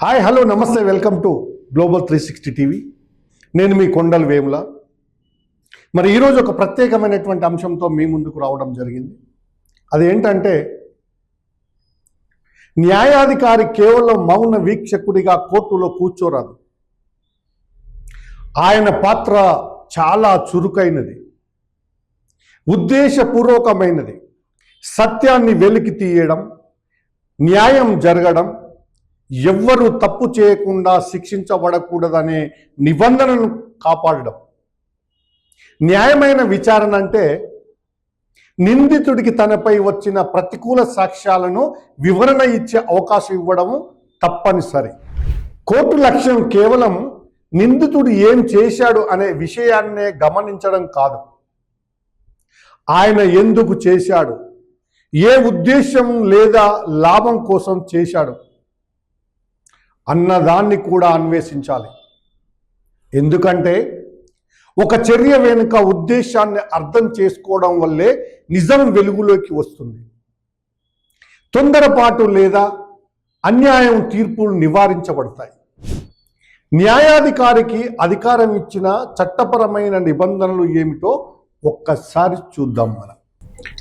Hi hello namaste welcome to global three sixty TV. నేను మీ కొండల వేముల. మరి ఈరోజు ఒక ప్రత్యేకమైనటువంటి అంశంతో మీ ముందుకు రావడం జరిగింది. అదేంటంటే న్యాయాధికారి కేవలం మౌన వీక్షకుడిగా కోర్టులో కూర్చోరాదు. ఆయన పాత్ర చాలా చురుకైనది. ఉద్దేశపూర్వకమైనది. సత్యాన్ని వెలికి తీయడం న్యాయం జరగడం ఎవ్వరూ తప్పు చేయకుండా శిక్షించబడకూడదనే నిబంధనను కాపాడడం. న్యాయమైన విచారణ అంటే నిందితుడికి తనపై వచ్చిన ప్రతికూల సాక్ష్యాలను వివరణ ఇచ్చే అవకాశం ఇవ్వడం తప్పనిసరి. కోర్టు లక్ష్యం కేవలం నిందితుడు ఏం చేశాడు అనే విషయాన్నే గమనించడం కాదు. ఆయన ఎందుకు చేశాడు? ఏ ఉద్దేశం లేదా లాభం కోసం చేశాడు? అన్నదాన్ని కూడా అన్వేషించాలి. ఎందుకంటే ఒక చర్య వెనుక ఉద్దేశాన్ని అర్థం చేసుకోవడం వల్లే నిజం వెలుగులోకి వస్తుంది. తొందరపాటు లేదా అన్యాయం తీర్పులు నివారించబడతాయి. న్యాయాధికారికి అధికారం ఇచ్చిన చట్టపరమైన నిబంధనలు ఏమిటో ఒక్కసారి చూద్దాం మనం.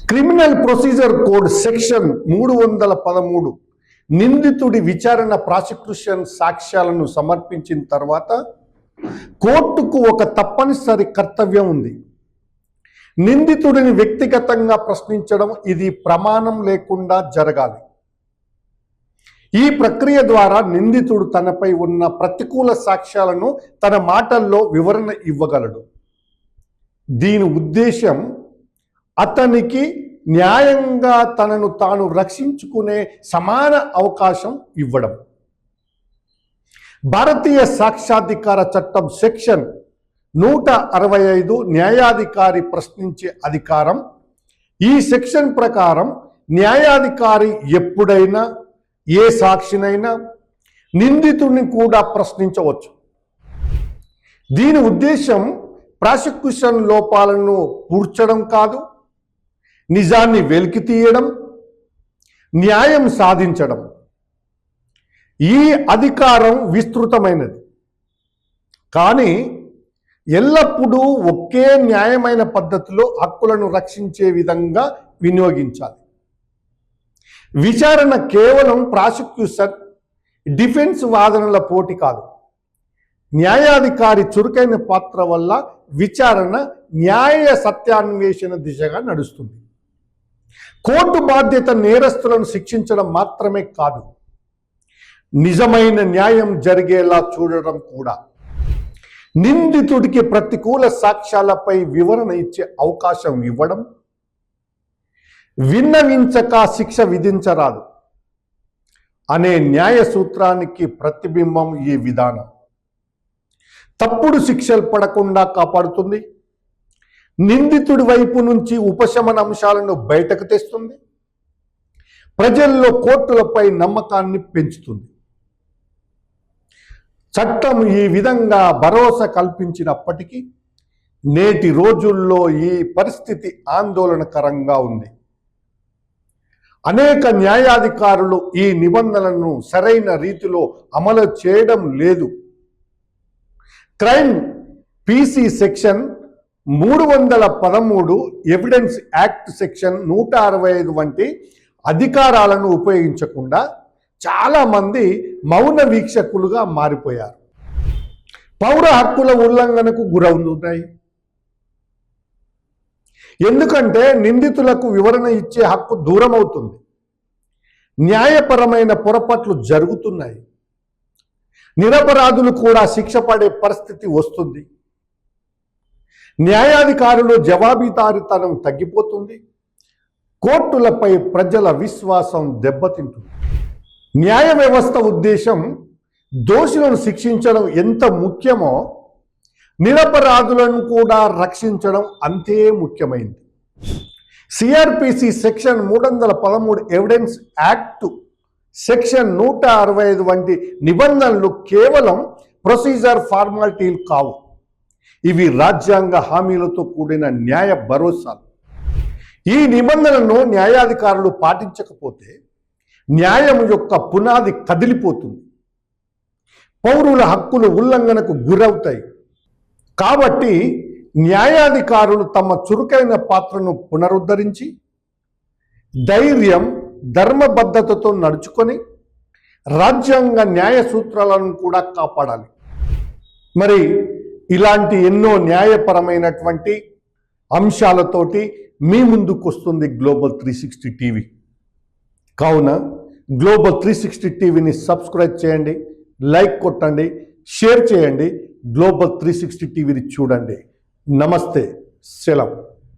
క్రిమినల్ ప్రొసీజర్ కోడ్ సెక్షన్ మూడు వందల పదమూడు నిందితుడి విచారణ ప్రాసిక్యూషన్ సాక్ష్యాలను సమర్పించిన తర్వాత కోర్టుకు ఒక తప్పనిసరి కర్తవ్యం ఉంది. నిందితుడిని వ్యక్తిగతంగా ప్రశ్నించడం ఇది ప్రమాణం లేకుండా జరగాలి. ఈ ప్రక్రియ ద్వారా నిందితుడు తనపై ఉన్న ప్రతికూల సాక్ష్యాలను తన మాటల్లో వివరణ ఇవ్వగలడు. దీని ఉద్దేశం అతనికి న్యాయంగా తనను తాను రక్షించుకునే సమాన అవకాశం ఇవ్వడం. భారతీయ సాక్షాధికార చట్టం సెక్షన్ నూట అరవై ఐదు న్యాయాధికారి ప్రశ్నించే అధికారం. ఈ సెక్షన్ ప్రకారం న్యాయాధికారి ఎప్పుడైనా ఏ సాక్షినైనా నిందితుడిని కూడా ప్రశ్నించవచ్చు. దీని ఉద్దేశం ప్రాసిక్యూషన్ లోపాలను పూడ్చడం కాదు నిజాన్ని వెలికి తీయడం న్యాయం సాధించడం. ఈ అధికారం విస్తృతమైనది. కానీ ఎల్లప్పుడూ ఒకే న్యాయమైన పద్ధతిలో హక్కులను రక్షించే విధంగా వినియోగించాలి. విచారణ కేవలం ప్రాసిక్యూషన్ డిఫెన్స్ వాదనల పోటీ కాదు. న్యాయాధికారి చురుకైన పాత్ర వల్ల విచారణ న్యాయ సత్యాన్వేషణ దిశగా నడుస్తుంది. కోర్టు బాధ్యత నేరస్తులను శిక్షించడం మాత్రమే కాదు నిజమైన న్యాయం జరిగేలా చూడడం కూడా. నిందితుడికి ప్రతికూల సాక్ష్యాలపై వివరణ ఇచ్చే అవకాశం ఇవ్వడం విన్నవించక శిక్ష విధించరాదు అనే న్యాయ సూత్రానికి ప్రతిబింబం ఈ విధానం. తప్పుడు శిక్షలు పడకుండా కాపాడుతుంది నిందితుడి వైపు నుంచి ఉపశమన అంశాలను బయటకు తెస్తుంది. ప్రజల్లో కోర్టులపై నమ్మకాన్ని పెంచుతుంది. చట్టం ఈ విధంగా భరోసా కల్పించినప్పటికీ నేటి రోజుల్లో ఈ పరిస్థితి ఆందోళనకరంగా ఉంది. అనేక న్యాయాధికారులు ఈ నిబంధనలను సరైన రీతిలో అమలు చేయడం లేదు. క్రైమ్ పీసీ సెక్షన్ మూడు వందల పదమూడు ఎవిడెన్స్ యాక్ట్ సెక్షన్ నూట అరవై ఐదు వంటి అధికారాలను ఉపయోగించకుండా చాలామంది మౌన వీక్షకులుగా మారిపోయారు. పౌర హక్కుల ఉల్లంఘనకు గురవుతున్నాయి. ఎందుకంటే నిందితులకు వివరణ ఇచ్చే హక్కు దూరం అవుతుంది న్యాయపరమైన పొరపాట్లు జరుగుతున్నాయి. నిరపరాధులు కూడా శిక్ష పడే పరిస్థితి వస్తుంది. న్యాయాధికారులు జవాబిదారితనం తగ్గిపోతుంది. కోర్టులపై ప్రజల విశ్వాసం దెబ్బతింటుంది. న్యాయ వ్యవస్థ ఉద్దేశం దోషులను శిక్షించడం ఎంత ముఖ్యమో నిరపరాధులను కూడా రక్షించడం అంతే ముఖ్యమైంది. సిఆర్పిసి సెక్షన్ మూడు వందల పదమూడు ఎవిడెన్స్ యాక్ట్ సెక్షన్ నూట అరవై ఐదు వంటి నిబంధనలు కేవలం ప్రొసీజర్ ఫార్మాలిటీలు కావు. ఇవి రాజ్యాంగ హామీలతో కూడిన న్యాయ భరోసాలు. ఈ నిబంధనలను న్యాయాధికారులు పాటించకపోతే న్యాయం యొక్క పునాది కదిలిపోతుంది. పౌరుల హక్కులు ఉల్లంఘనకు గురవుతాయి. కాబట్టి న్యాయాధికారులు తమ చురుకైన పాత్రను పునరుద్ధరించి ధైర్యం ధర్మబద్ధతతో నడుచుకొని రాజ్యాంగ న్యాయ సూత్రాలను కూడా కాపాడాలి. మరి ఇలాంటి ఎన్నో న్యాయపరమైనటువంటి అంశాలతోటి మీ ముందుకు వస్తుంది గ్లోబల్ త్రీ సిక్స్టీ టీవీ కావున గ్లోబల్ త్రీ సిక్స్టీ టీవీని సబ్స్క్రైబ్ చేయండి లైక్ కొట్టండి షేర్ చేయండి గ్లోబల్ త్రీ సిక్స్టీ టీవీని చూడండి. నమస్తే సెలవు.